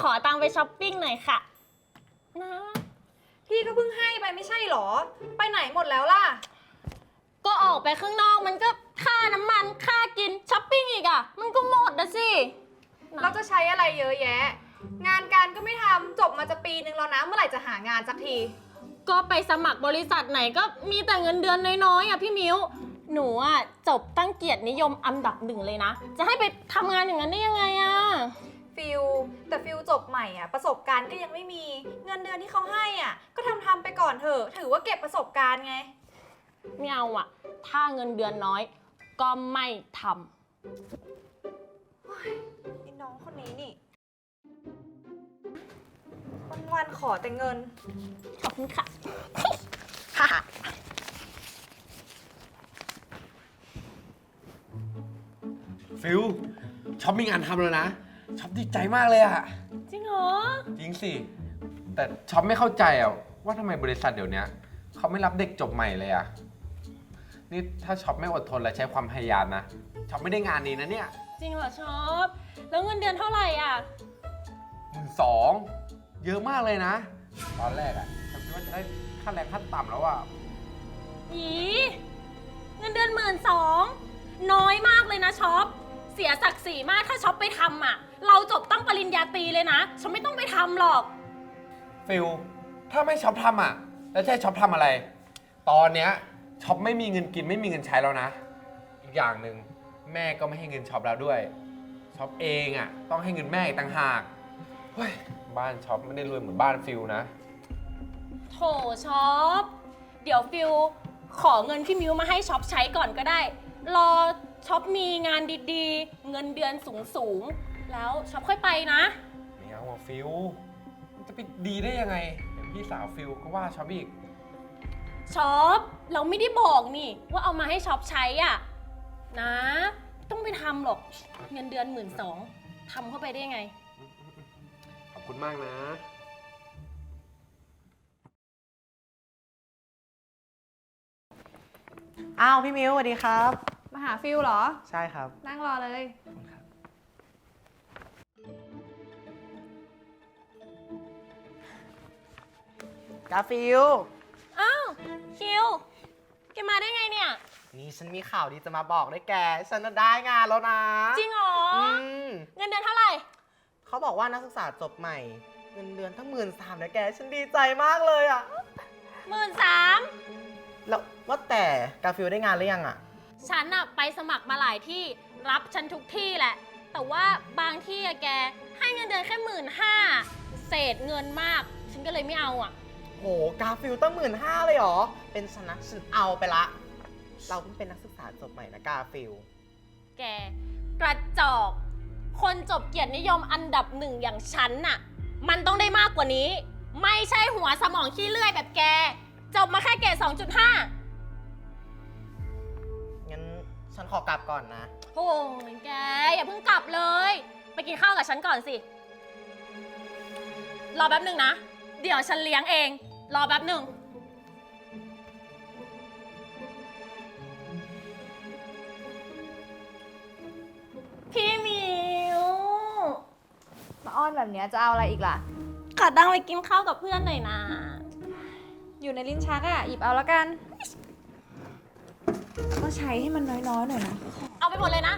ขอตังค์ไปช้อปปิ้งหน่อยค่ะ นะ พี่ก็เพิ่งให้ไปไม่ใช่หรอ ไปไหนหมดแล้วล่ะ ก็ออกไปข้างนอกมันก็ค่าน้ำมันค่ากินช้อปปิ้งอีกอะมันก็หมดนะสิ เราจะใช้อะไรเยอะแยะ งานการก็ไม่ทำจบมาจะปีนึงแล้วนะเมื่อไหร่จะหางานสักที ก็ไปสมัครบริษัทไหนก็มีแต่เงินเดือนน้อยๆอะพี่มิวหนูอะจบตั้งเกียรตินิยมอันดับหนึ่งเลยนะ จะให้ไปทำงานอย่างนั้นได้ยังไงอะ ฟิลแต่ฟิลจบใหม่อะประสบการณ์ก็ยังไม่มีเงินเดือนที่เขาให้อะก็ทำทำๆไปก่อนเถอะ ถือว่าเก็บประสบการณ์ไง ไม่เอาอะถ้าเงินเดือนน้อย ก็ไม่ทไอ้น้องคนนี้นี่วันวันๆขอแต่เงินำขอบคุณค่ะ ฟิลช็อปมีงานทำแล้วนะ ช็อปดีใจมากเลยอะจริงเหรอ จริงสิ แต่ช็อปไม่เข้าใจอะว่าทำไมบริษัทเดี๋ยวนี้เขาไม่รับเด็กจบใหม่เลยอะนี่ถ้าช็อปไม่อดทนและใช้ความพยายามนะช็อปไม่ได้งานนี้นะเนี่ยจริงเหรอชอบแล้วเงินเดือนเท่าไหร่อะหมื่นสองเยอะมากเลยนะ ตอนแรกอะฉันคิดว่าจะได้ค่าแรงขั้นต่ำแล้วอะอีเงินเดือนหมื่นสองน้อยมากเลยนะช็อปเสียศักดิ์ศรีมากถ้าช็อปไปทำอะ เราจบตั้งปริญญาตรีเลยนะช็อปไม่ต้องไปทำหรอก ฟิลถ้าไม่ช็อปทำอะแล้วจะให้ช็อปทำอะไร ตอนเนี้ยช็อปไม่มีเงินกินไม่มีเงินใช้แล้วนะ อีกอย่างหนึ่งแม่ก็ไม่ให้เงินช็อปแล้วด้วยช็อปเองอะต้องให้เงินแม่อีกต่างหากเฮ้ยบ้านช็อปไม่ได้รวยเหมือนบ้านฟิลนะ โถช็อป เดี๋ยวฟิลขอเงินพี่มิวมาให้ช็อปใช้ก่อนก็ได้ รอ ช็อปมีงานดีๆ เงินเดือนสูงๆ แล้วช็อปค่อยไปนะ ไม่เอาอะฟิลมันจะไปดีได้ยังไงเดี๋ยวพี่สาวฟิลก็ว่าช็อปอีก ช็อปเราไม่ได้บอกนี่ ว่าเอามาให้ช็อปใช้อะ นะต้องไปทำหรอกเงินเดือนหมื่นสองทำเข้าไปได้ยังไง ขอบคุณมากนะ อ้าวพี่มิวสวัสดีครับ มาหาฟิลเหรอ ใช่ครับ นั่งรอเลยกาฟิล อ้าวคิวแกมาได้ไงเนี่ย นี่ฉันมีข่าวดีจะมาบอกด้วยแก ฉันน่ะได้งานแล้วนะจริงเหรออืมเงินเดือนเท่าไหร่ เขาบอกว่านักศึกษาจบใหม่ เงินเดือนทั้งหมื่นสามนะแก ฉันดีใจมากเลยอะหมื่นสามแล้วว่าแต่กาฟิลได้งานหรือยังอะ ฉันอะไปสมัครมาหลายที่รับฉันทุกที่แหละ แต่ว่าบางที่อะแก ให้เงินเดือนแค่หมื่นห้าเศษเงินมาก ฉันก็เลยไม่เอาอะโหกาฟิลตั้งหมื่นห้าเลยเหรอ เป็นฉันนะฉันเอาไปละ เราเพิ่งเป็นนักศึกษาจบใหม่นะกาฟิลแก กระจอก คนจบเกียรตินิยมอันดับหนึ่งอย่างฉันน่ะ มันต้องได้มากกว่านี้ ไม่ใช่หัวสมองขี้เลื่อยแบบแก จบมาแค่เกรด2.5 ฉันขอกลับก่อนนะ โอ้ยแก อย่าเพิ่งกลับเลย ไปกินข้าวกับฉันก่อนสิ รอแป๊บหนึ่งนะ เดี๋ยวฉันเลี้ยงเอง รอแป๊บหนึ่ง พี่หมิวมาอ้อนแบบเนี้ยจะเอาอะไรอีกล่ะ ขอตั้งไปกินข้าวกับเพื่อนหน่อยนะ อยู่ในลิ้นชักอะหยิบเอาแล้วกัน ก็ใช้ให้มันน้อยๆหน่อยนะ เอาไปหมดเลยนะ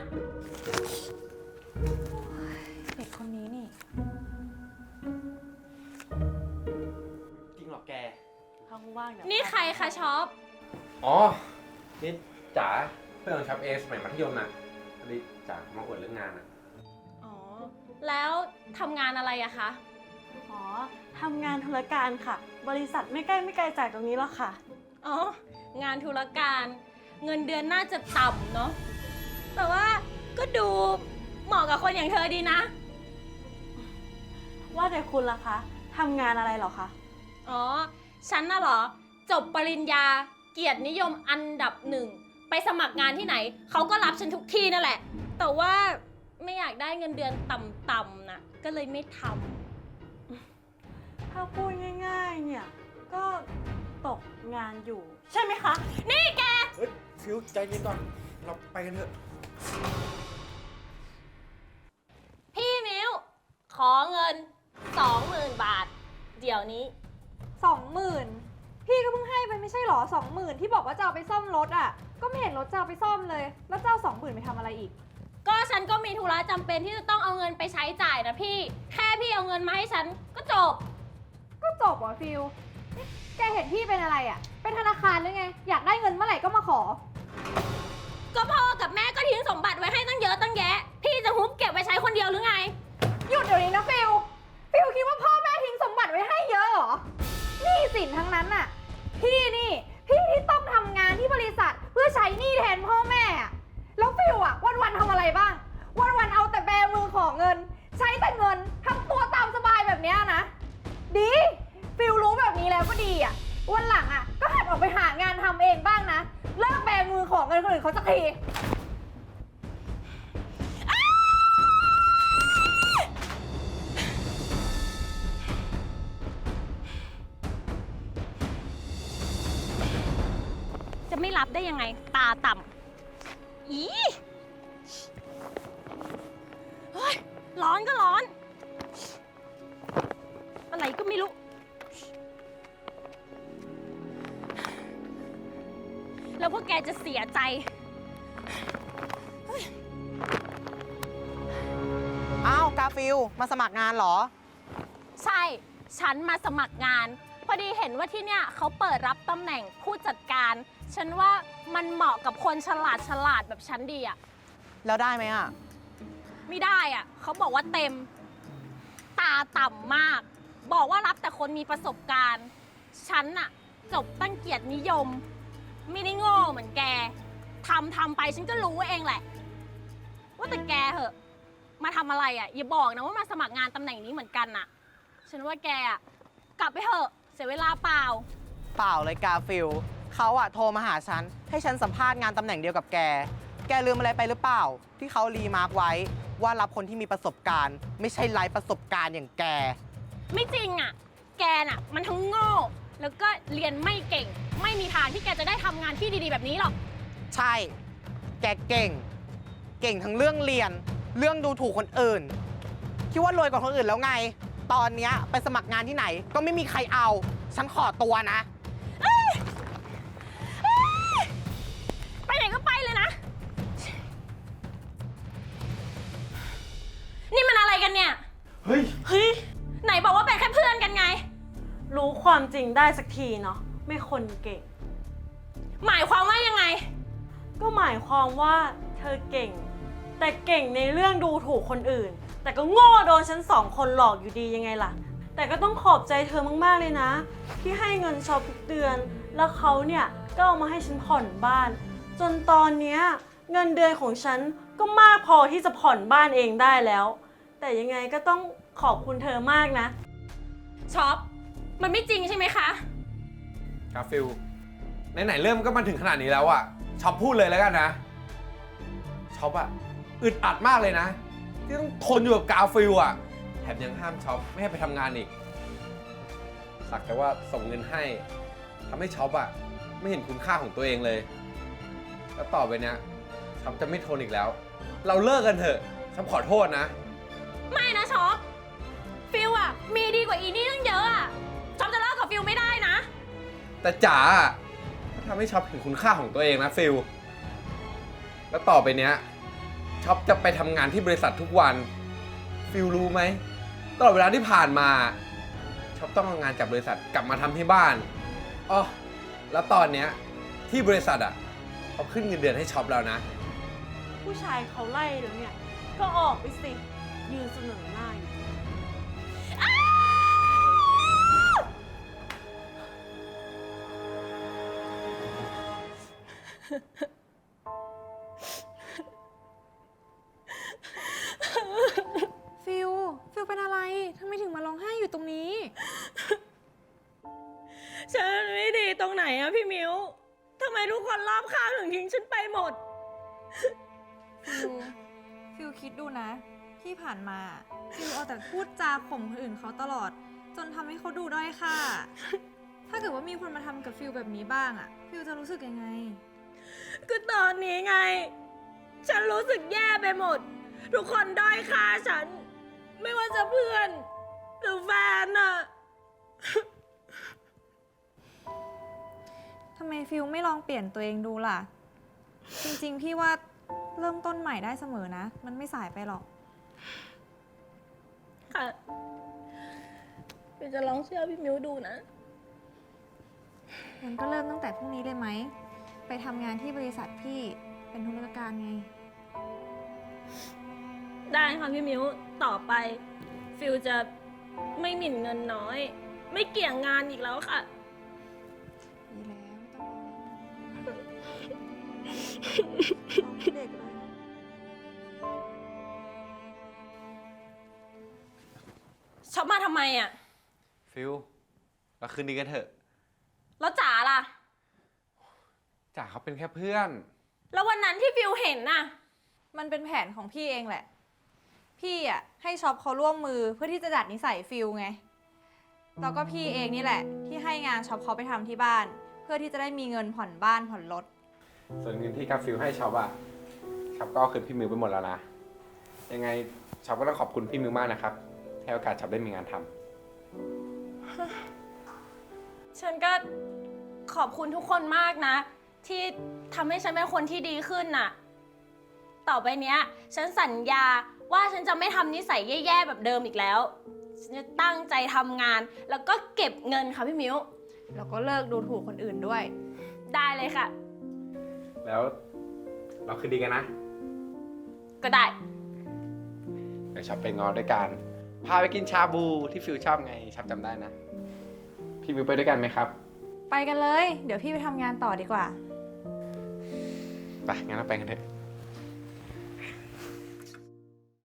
เด็กคนนี้นี่ จริงเหรอแกนี่ใครคะช็อป อ๋อ นี่จ๋าเพื่อนของช็อปเอสมัยมัธยมน่ะพอดีจ๋ามาอวดเรื่องงานอะ อ๋อ แล้วทำงานอะไรอะคะ อ๋อทำงานธุรการค่ะ บริษัทไม่ใกล้ไม่ไกลจากตรงนี้หรอกค่ะ อ๋อ งานธุรการ เงินเดือนน่าจะต่ำเนาะ แต่ว่าก็ดูเหมาะกับคนอย่างเธอดีนะ ว่าแต่คุณล่ะคะทำงานอะไรเหรอคะ อ๋อ ฉันน่ะเหรอ จบปริญญาเกียรตินิยมอันดับหนึ่ง ไปสมัครงานที่ไหน เขาก็รับฉันทุกที่นั่นแหละ แต่ว่าไม่อยากได้เงินเดือนต่ำๆนะก็เลยไม่ทถ้าพูดง่าย ๆ เนี่ย ก็ตกงานอยู่ ใช่ไหมคะำนี่แก เฮ้ยฟิวใจเย็นก่อน เราไปกันเถอะ พี่มิวขอเงินสองหมื่นบาท เดี๋ยวนี้ สองหมื่นพี่ก็เพิ่งให้ไปไม่ใช่หรอสองหมื่นที่บอกว่าจะเอาไปซ่อมรถอะ ก็ไม่เห็นรถจะเอาไปซ่อมเลย แล้วจะเอาสองหมื่นไปทำอะไรอีก ก็ฉันก็มีธุระจำเป็นที่จะต้องเอาเงินไปใช้จ่ายนะพี่ แค่พี่เอาเงินมาให้ฉันก็จบ ก็จบเหรอฟิลนี่ แกเห็นพี่เป็นอะไรอะ เป็นธนาคารหรือไง อยากได้เงินเมื่อไหร่ก็มาขอ ก็พ่อกับแม่ก็ทิ้งสมบัติไว้ให้ตั้งเยอะตั้งแยะ พี่จะฮุบเก็บไว้ใช้คนเดียวหรือไง หยุดเดี๋ยวนี้นะฟิลฟิลคิดว่าพ่อแม่ทิ้งสมบัติไว้ให้เยอะเหรอหนี่สินทั้งนั้นน่ะ พี่นี่ ไม่รับได้ยังไงตาต่ำอีเฮ้ยร้อนก็ร้อน อะไรก็ไม่รู้ แล้วพวกแกจะเสียใจ อ้าว กาฟิล มาสมัครงานเหรอ ใช่ ฉันมาสมัครงานพ อดีเห็นว่าที่เนี่ยเขาเปิดรับตำแหน่งผู้จัดการ ฉันว่ามันเหมาะกับคนฉลาดฉลาดแบบฉันดีอะแล้วได้ไหมอะ ไม่ได้อะเขาบอกว่าเต็ม ตาต่ำมาก บอกว่ารับแต่คนมีประสบการณ์ ฉันอะจบตั้งเกียรตินิยม ไม่ได้โง่เหมือนแกทำทำไปฉันก็รู้เองแหละ ว่าแต่แกเหอะ มาทำอะไรอะอย่าบอกนะว่ามาสมัครงานตำแหน่งนี้เหมือนกันน่ะ ฉันว่าแกอะกลับไปเถอะเสียเวลาเปล่า เปล่าเลยกาฟิลเขาอะโทรมาหาฉัน ให้ฉันสัมภาษณ์งานตำแหน่งเดียวกับแก แกลืมอะไรไปหรือเปล่า ที่เขารีมาร์กไว้ ว่ารับคนที่มีประสบการณ์ ไม่ใช่ไร้ประสบการณ์อย่างแก ไม่จริงอะแกน่ะ มันทั้งโง่ แล้วก็เรียนไม่เก่ง ไม่มีทางที่แกจะได้ทำงานที่ดีๆแบบนี้หรอก ใช่ แกเก่ง เก่งทั้งเรื่องเรียน เรื่องดูถูกคนอื่น คิดว่ารวยกว่าคนอื่นแล้วไง ตอนเนี้ยไปสมัครงานที่ไหน ก็ไม่มีใครเอา ฉันขอตัวนะ ไปไหนก็ไปเลยนะ นี่มันอะไรกันเนี่ย เฮ้ย เฮ้ย ไหนบอกว่าเป็นแค่เพื่อนกันไง รู้ความจริงได้สักทีเนาะไม่คนเก่ง หมายความว่ายังไง ก็หมายความว่าเธอเก่ง แต่เก่งในเรื่องดูถูกคนอื่น แต่ก็โง่โดนฉันสองคนหลอกอยู่ดียังไงล่ะ แต่ก็ต้องขอบใจเธอมากๆเลยนะ ที่ให้เงินช็อปทุกเดือน แล้วเขาเนี่ยก็เอามาให้ฉันผ่อนบ้าน จนตอนเนี้ยเงินเดือนของฉันก็มากพอที่จะผ่อนบ้านเองได้แล้ว แต่ยังไงก็ต้องขอบคุณเธอมากนะ ช็อป มันไม่จริงใช่ไหมคะ กาฟิลไหนๆเริ่มก็มาถึงขนาดนี้แล้วอะช็อปพูดเลยแล้วกันนะช็อปอะ อึดอัดมากเลยนะ ที่ต้องทนอยู่กับกาฟิลอะแถมยังห้ามช็อปไม่ให้ไปทำงานอีก สักแต่ว่าส่งเงินให้ทำให้ช็อปอะไม่เห็นคุณค่าของตัวเองเลย แล้วต่อไปเนี้ยช็อปจะไม่ทนอีกแล้ว เราเลิกกันเถอะช็อปขอโทษนะ ไม่นะช็อปฟิลอะมีดีกว่าอีนี่ตั้งเยอะอะช็อปจะเลิกกับฟิลไม่ได้นะ แต่จ๋าอะก็ทำให้ช็อปเห็นคุณค่าของตัวเองนะฟิลแล้วต่อไปเนี้ย ช็อปจะไปทำงานที่บริษัททุกวัน ฟิลรู้ไหมตลอดเวลาที่ผ่านมาช็อปต้องเอางานจากบริษัทกลับมาทำที่บ้านอ๋อแล้วตอนเนี้ยที่บริษัทอะเขาขึ้นเงินเดือนให้ช็อปแล้วนะ ผู้ชายเขาไล่แล้วเนี่ย ก็ออกไปสิ ยืนเสนอหน้าอยู่ ที่ผ่านมาฟิลเอาแต่พูดจาข่มคนอื่นเขาตลอด จนทำให้เขาดูด้อยค่า ถ้าเกิดว่ามีคนมาทำกับฟิลแบบนี้บ้างอะฟิลจะรู้สึกยังไง ก็ตอนนี้ไง ฉันรู้สึกแย่ไปหมด ทุกคนด้อยค่าฉัน ไม่ว่าจะเพื่อน หรือแฟนอะทำไมฟิลไม่ลองเปลี่ยนตัวเองดูล่ะ จริงๆพี่ว่าเริ่มต้นใหม่ได้เสมอนะ มันไม่สายไปหรอก ค่ะฟิวจะลองเชื่อพี่มิวดูนะมันก็เริ่มตั้งแต่พรุ่งนี้เลยไหม ไปทำงานที่บริษัทพี่เป็นธุรการไง ได้ค่ะพี่มิวต่อไป ฟิวจะไม่หมิ่นเงินน้อย ไม่เกี่ยงงานอีกแล้วค่ะ ดีแล้วไม่ต้องร้องเด็กเลย ชอบมาทำไมอะฟิลเราคืนดีกันเถอะแล้วจ๋าล่ะจ่าเขาเป็นแค่เพื่อน แล้ววันนั้นที่ฟิวเห็นน่ะ มันเป็นแผนของพี่เองแหละ พี่อะให้ช็อปเขาร่วมมือเพื่อที่จะดัดนิสัยฟิลไง แล้วก็พี่เองนี่แหละ ที่ให้งานช็อปเขาไปทำที่บ้าน เพื่อที่จะได้มีเงินผ่อนบ้านผ่อนรถ ส่วนเงินที่กาฟิลให้ช็อปอะครับก็เอาคืนพี่มิวไปหมดแล้วนะ ยังไงช็อปก็ต้องขอบคุณพี่มิวมากนะครับ ให้โอกาสช็อปได้มีงานทำฉันก็ขอบคุณทุกคนมากนะ ที่ทำให้ฉันเป็นคนที่ดีขึ้นน่ะ ต่อไปเนี้ย ฉันสัญญาว่าฉันจะไม่ทำนิสัยแย่ๆแบบเดิมอีกแล้ว ฉันจะตั้งใจทำงาน แล้วก็เก็บเงินค่ะพี่มิวแล้วก็เลิกดูถูกคนอื่นด้วย ได้เลยค่ะแล้วเราคืนดีกันนะก็ได้ เดี๋ยวช็อปไปงอด้วยกัน พาไปกินชาบูที่ฟิลชอบไงช็อปจำได้นะ พี่มิวไปด้วยกันไหมครับ ไปกันเลย เดี๋ยวพี่ไปทำงานต่อดีกว่า ไปงั้นเราไปกันเถอะ